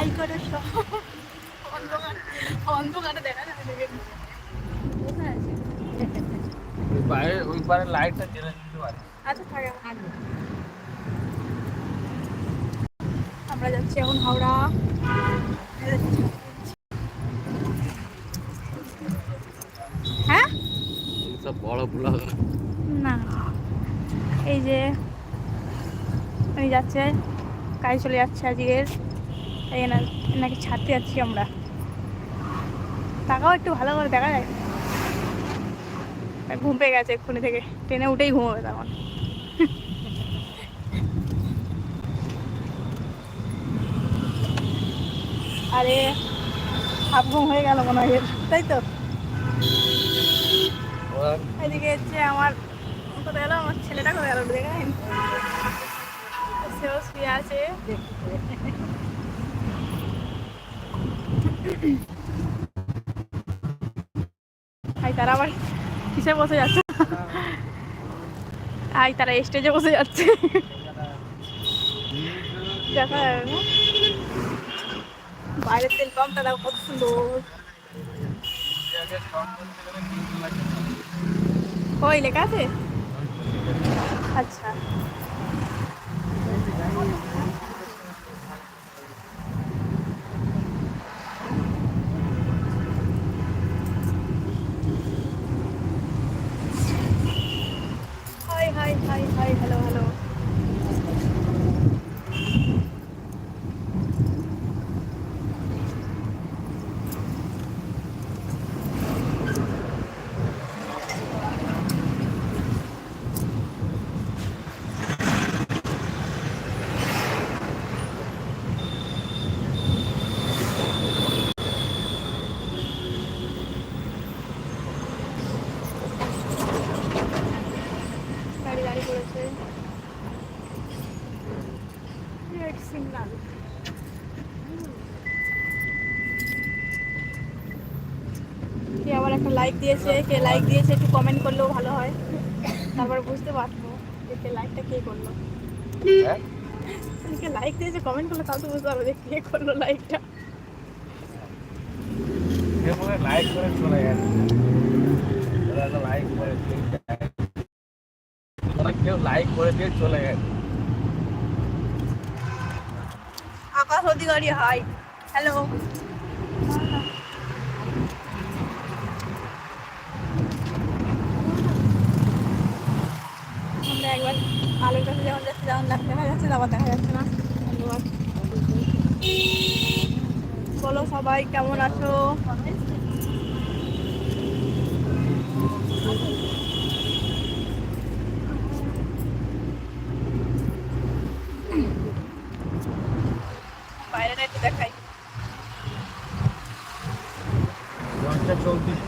High করে সব। অন্ধকার অন্ধকারে দেখা যায় দেখে। কোথায় আছে? ওই বাইরে ওই পারে লাইটটা জ্বেলে দিতে পারে। আচ্ছা থাকে আমরা যাচ্ছি এখন হাওড়া। হ্যাঁ? সব বড় ব্লগ না। এই যে উনি যাচ্ছে কাজ চলে যাচ্ছে আজকের। নাকি ছাড়তে যাচ্ছি আমরা? তাকাও একটু, ভালো করে দেখা যায়। ঘুম পেয়ে গেছে এক্ষুনি থেকে। ট্রেনে উঠেই ঘুমোবে তখন। আরে, হাফ ঘুম হয়ে গেল মনে হয়, তাই তো? এদিকে হচ্ছে আমার, কোথায় গেল? আমার ছেলেটা কোথায় গেল? দেখে নেন সেও শুয়ে আছে। আই তারা আবার কিসে বসে যাচ্ছে? আই তারা স্টেজে বসে যাচ্ছে। বাইরের তেল পাম্পটা দেখো কত সুন্দর। ওই লেখা আছে? আচ্ছা hi hi hi hi hello hello গাড়ি গাড়ি করেছে রেড সিগন্যাল কে আবার একটা লাইক দিয়েছে কে লাইক দিয়েছে একটু কমেন্ট করলেও ভালো হয়। তারপর বুঝতে পারব যে কে লাইকটা কে করল। কে লাইক দিয়েছে কমেন্ট করল তাও তো বুঝতে পারব যে কে করল লাইকটা লাইক করে চলে গেছে। লাইক করে কেউ লাইক করে দিয়ে চলে গেছে। আকাশ অধিকারী হাই হ্যালো আমরা একবার যখন যাচ্ছি, তখন দেখা যাচ্ছে না। বলো সবাই, কেমন আছো? বাইরেটা একটু দেখাই ঘণ্টা চৌত্রিশ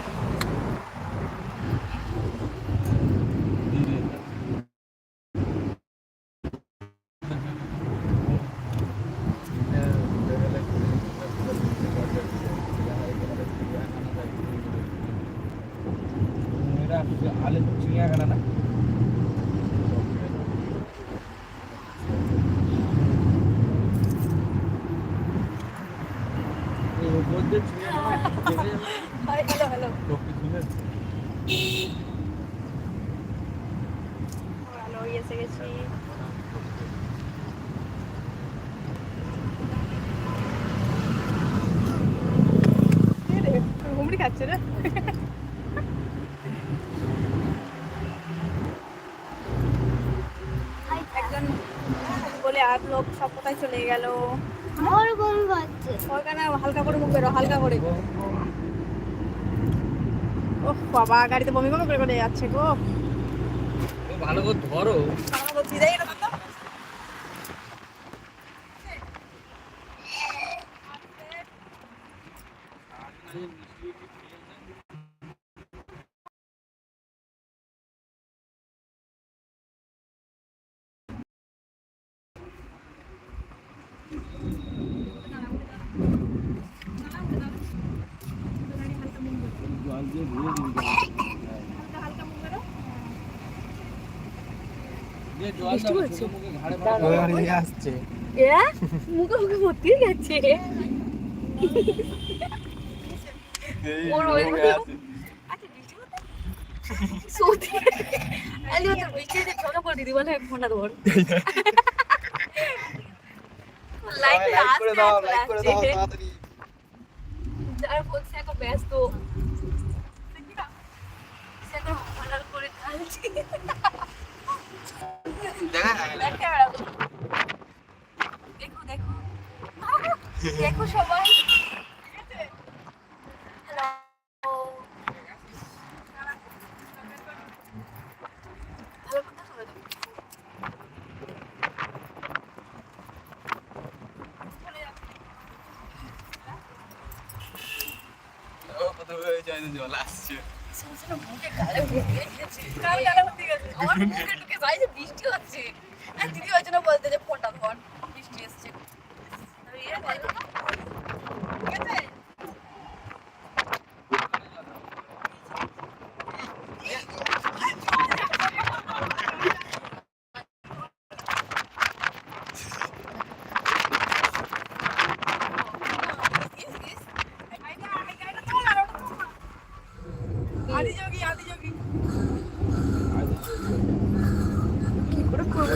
আলু চিড়িয়াখানা না বলতে চিড়িয়াখানা হাই হ্যালো হ্যালো। হ্যালো এসে গেছি। কে ঘুমড়ি খাচ্ছে রে? একজন বলে আর লোক সব কোথায় চলে গেল? আমার গম পাচ্ছে ওখানে হালকা করে মুখ বেরো হালকা করে। ওহ বাবা গাড়িতে বমি বমি করে করে যাচ্ছে গো। ভালো করে ধরো। আমার তো চিরাই না তো জল দিয়ে ধুয়ে দিবি হালকা মুখ বেরো দাও মুখে আসছে মুখে মুখে ভর্তি গেছে। ওর ওই আচ্ছা বৃষ্টি আরে বৃষ্টি ছোট করে দিদি বলে ফোনটা ধর। লাইক করে দাও লাইক করে দাও তাড়াতাড়ি। এখন ব্যস্ত। করে দেখে। দেখো দেখো। সবাই। জল আসছে গালে ভর্তি গেছে। গালে ভর্তি গেছে। আমার মুখে যাইছে বৃষ্টি হচ্ছে। আর দিদি ওই জন্য বলতে যে ফোনটা ধর বৃষ্টি এসছে তবে ইয়ে বলতো না? ঠিক আছে? আদিযোগী আদিযোগী কি করে করব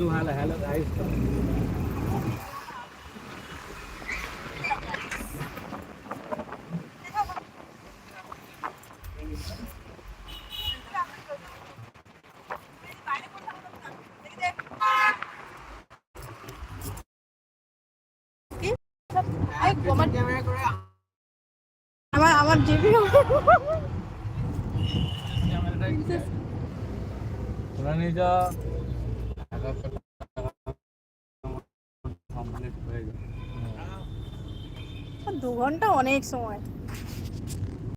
শুধু ভালো হ্যালো গাইস আমার আমার জিবি তোরা নিয়ে যা কমপ্লিট হয়ে গেল দু ঘণ্টা অনেক সময়।